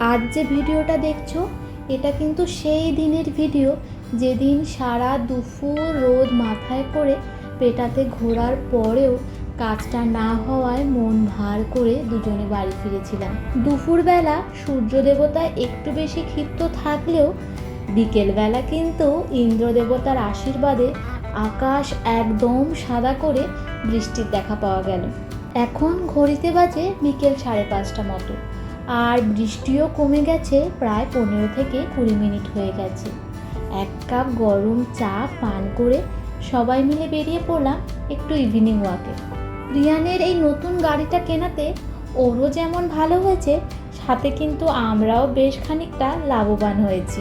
আজ যে ভিডিওটা দেখছ, এটা কিন্তু সেই দিনের ভিডিও যেদিন সারা দুপুর রোদ মাথায় করে পেটাতে ঘোরার পরেও কাজটা না হওয়ায় মন ভার করে দুজনে বাড়ি ফিরেছিলাম। দুপুরবেলা সূর্য দেবতা একটু বেশি ক্ষিপ্ত থাকলেও বিকেলবেলা কিন্তু ইন্দ্র দেবতার আশীর্বাদে আকাশ একদম সাদা করে বৃষ্টির দেখা পাওয়া গেল। এখন ঘড়িতে বাজে বিকেল সাড়ে পাঁচটা মতো। আর বৃষ্টিও কমে গেছে, প্রায় পনেরো থেকে কুড়ি মিনিট হয়ে গেছে। এক কাপ গরম চা পান করে সবাই মিলে বেরিয়ে পড়লাম একটু ইভিনিং ওয়াকে রিয়ানের এই নতুন গাড়িটা কেনাতে ওরও যেমন ভালো হয়েছে, সাথে কিন্তু আমরাও বেশ খানিকটা লাভবান হয়েছি।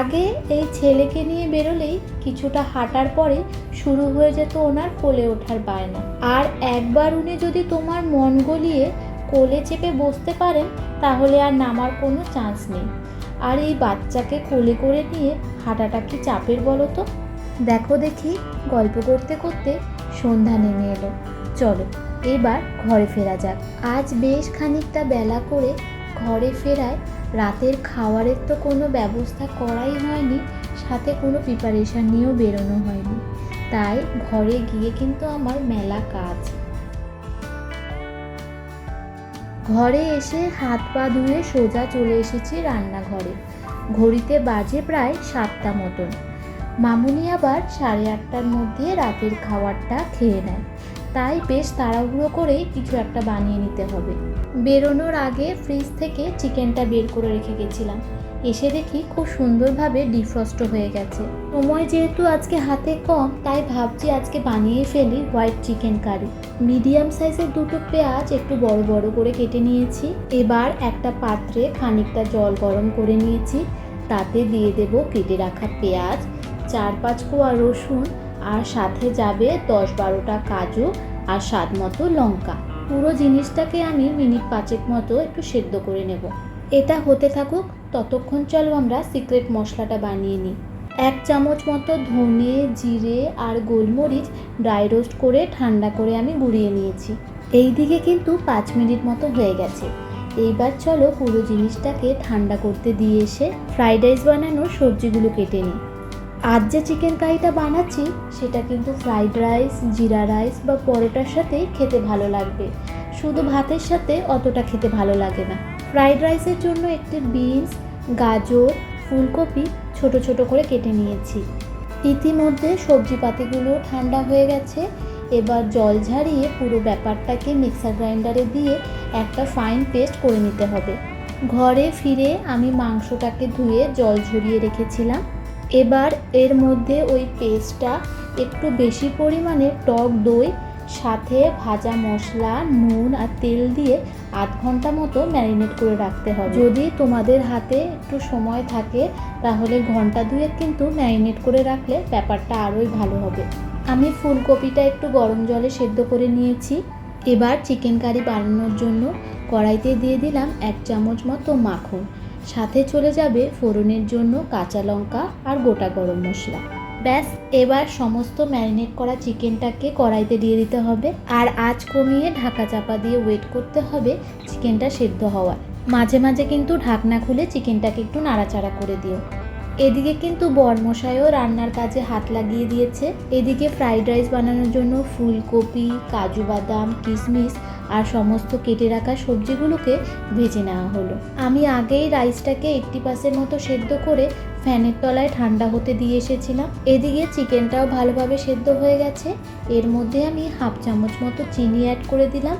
আগে এই ছেলেকে নিয়ে বেরোলেই কিছুটা হাঁটার পরে শুরু হয়ে যেত ওনার কোলে ওঠার বায়না। আর একবার উনি যদি তোমার মন গলিয়ে কোলে চেপে বসতে পারেন, তাহলে আর নামার কোনো চান্স নেই। আর এই বাচ্চাকে কোলে করে নিয়ে হাঁটাটা কি চাপের বলো তো? দেখো দেখি, গল্প করতে করতে সন্ধ্যা নেমে এলো। চলো, এবার ঘরে ফেরা যাক। আজ বেশ খানিকটা বেলা করে ঘরে ফেরায়, রাতের খাওয়ারের তো কোনো ব্যবস্থা করাই হয়নি, সাথে কোনো প্রিপারেশান নিয়েও বেরোনো হয়নি। তাই ঘরে গিয়ে কিন্তু আমার মেলা কাজ। ঘরে এসে হাত পা ধুয়ে সোজা চলে এসেছি রান্নাঘরে। ঘড়িতে বাজে প্রায় সাতটা মতন। মামুনি আবার সাড়ে আটটার মধ্যে রাতের খাবারটা খেয়ে নেয়। তাই বেশ তাড়াহুড়ো করে কিছু একটা বানিয়ে নিতে হবে। বেরোনোর আগে ফ্রিজ থেকে চিকেনটা বের করে রেখে গেছিলাম। এসে দেখি খুব সুন্দরভাবে ডিফ্রস্ট হয়ে গেছে। সময় যেহেতু আজকে হাতে কম, তাই ভাবছি আজকে বানিয়ে ফেলি হোয়াইট চিকেন কারি মিডিয়াম সাইজের দুটো পেঁয়াজ একটু বড় বড় করে কেটে নিয়েছি। এবার একটা পাত্রে খানিকটা জল গরম করে নিয়েছি। তাতে দিয়ে দেব কেটে রাখা পেঁয়াজ, চার পাঁচ কোয়া রসুন, আর সাথে যাবে দশ বারোটা কাজু আর স্বাদ মতো লঙ্কা। পুরো জিনিসটাকে আমি মিনিট পাঁচেক মতো একটু সেদ্ধ করে নেব। এটা হতে থাকুক ততক্ষণ চলো আমরা সিক্রেট মশলাটা বানিয়ে নিই। এক চামচ মতো ধনে, জিরে আর গোলমরিচ ড্রাই রোস্ট করে ঠান্ডা করে আমি গুঁড়িয়ে নিয়েছি। এই দিকে কিন্তু পাঁচ মিনিট মতো হয়ে গেছে। এইবার চলো পুরো জিনিসটাকে ঠান্ডা করতে দিয়ে এসে ফ্রাইড রাইস বানানোর সবজিগুলো কেটে নিই। আজ যে চিকেন কারিটা বানাচ্ছি, সেটা কিন্তু ফ্রাইড রাইস জিরা রাইস বা পরোটার সাথে খেতে ভালো লাগবে। শুধু ভাতের সাথে অতটা খেতে ভালো লাগে না। ফ্রাইড রাইসের জন্য একটি বিনস, গাজর, ফুলকপি ছোট ছোট করে কেটে নিয়েছি। ইতিমধ্যে সবজিপাতিগুলো ঠান্ডা হয়ে গেছে। এবার জল ঝারিয়ে পুরো ব্যাপারটাকে মিক্সার গ্রাইন্ডারে দিয়ে একটা ফাইন পেস্ট করে নিতে হবে। ঘরে ফিরে আমি মাংসটাকে ধুয়ে জল ঝরিয়ে রেখেছিলাম। এবার এর মধ্যে ওই পেস্টটা একটু বেশি পরিমাণে টক দই সাথে ভাজা মশলা, নুন আর তেল দিয়ে আধ ঘণ্টা মতো ম্যারিনেট করে রাখতে হবে। যদি তোমাদের হাতে একটু সময় থাকে, তাহলে ঘণ্টা দুয়েক কিন্তু ম্যারিনেট করে রাখলে ব্যাপারটা আরোই ভালো হবে। আমি ফুলকপিটা একটু গরম জলে সেদ্ধ করে নিয়েছি। এবার চিকেন কারি বানানোর জন্য কড়াইতে দিয়ে দিলাম এক চামচ মতো মাখন। সাথে চলে যাবে ফোড়নের জন্য কাঁচা লঙ্কা আর গোটা গরম মশলা। ব্যাস, এবার সমস্ত ম্যারিনেট করা চিকেনটাকে কড়াইতে দিয়ে দিতে হবে। আর আঁচ কমিয়ে ঢাকা চাপা দিয়ে ওয়েট করতে হবে চিকেনটা সেদ্ধ হওয়ার। মাঝে মাঝে কিন্তু ঢাকনা খুলে চিকেনটাকে একটু নাড়াচাড়া করে দিও। এদিকে কিন্তু বরমশাইও রান্নার কাজে হাত লাগিয়ে দিয়েছে। এদিকে ফ্রাইড রাইস বানানোর জন্য ফুলকপি, কাজু বাদাম কিশমিশ আর সমস্ত কেটে রাখা সবজিগুলোকে ভেজে নেওয়া হলো। আমি আগেই রাইসটাকে এইট্টি পার্সেন্ট মতো সেদ্ধ করে ফ্যানের তলায় ঠান্ডা হতে দিয়ে এসেছিলাম। এদিকে চিকেনটাও ভালোভাবে সেদ্ধ হয়ে গেছে। এর মধ্যে আমি হাফ চামচ মতো চিনি অ্যাড করে দিলাম।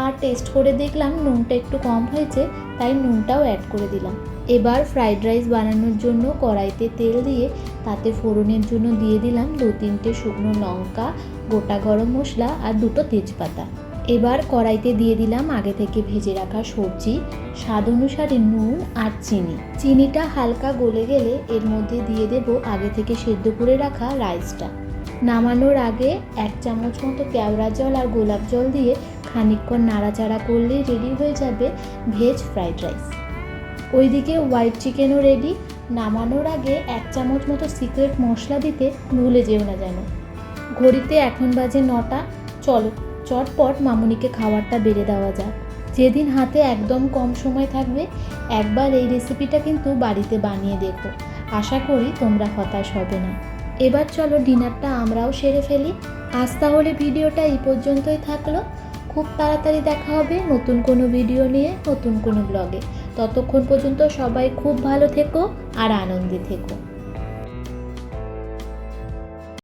আর টেস্ট করে দেখলাম নুনটা একটু কম হয়েছে, তাই নুনটাও অ্যাড করে দিলাম। এবার ফ্রাইড রাইস বানানোর জন্য কড়াইতে তেল দিয়ে তাতে ফোড়নের জন্য দিয়ে দিলাম দু তিনটে শুকনো লঙ্কা, গোটা গরম মশলা আর দুটো তেজপাতা। এবার কড়াইতে দিয়ে দিলাম আগে থেকে ভেজে রাখা সবজি। স্বাদ অনুসারে নুন আর চিনি। চিনিটা হালকা গলে গেলে এর মধ্যে দিয়ে দেব আগে থেকে সেদ্ধ করে রাখা রাইসটা। নামানোর আগে এক চামচ মতো কেওড়া জল আর গোলাপ জল দিয়ে খানিকক্ষণ নাড়াচাড়া করলেই রেডি হয়ে যাবে ভেজ ফ্রাইড রাইস ওইদিকে হোয়াইট চিকেনও রেডি নামানোর আগে এক চামচ মতো সিক্রেট মশলা দিতে ভুলে যেও না যেন। ঘড়িতে এখন বাজে নটা। চলো চটপট মামুনিকে খাবারটা বেড়ে দেওয়া যাক। যেদিন হাতে একদম কম সময় থাকবে, একবার এই রেসিপিটা কিন্তু বাড়িতে বানিয়ে দেখো। আশা করি তোমরা হতাশ হবে না। এবার চলো ডিনারটা আমরাও সেরে ফেলি। আজ তাহলে ভিডিওটা এই পর্যন্তই থাকল। খুব তাড়াতাড়ি দেখা হবে নতুন কোনো ভিডিও নিয়ে, নতুন কোনো ব্লগে ততক্ষণ পর্যন্ত সবাই খুব ভালো থেকো আর আনন্দে থেকো।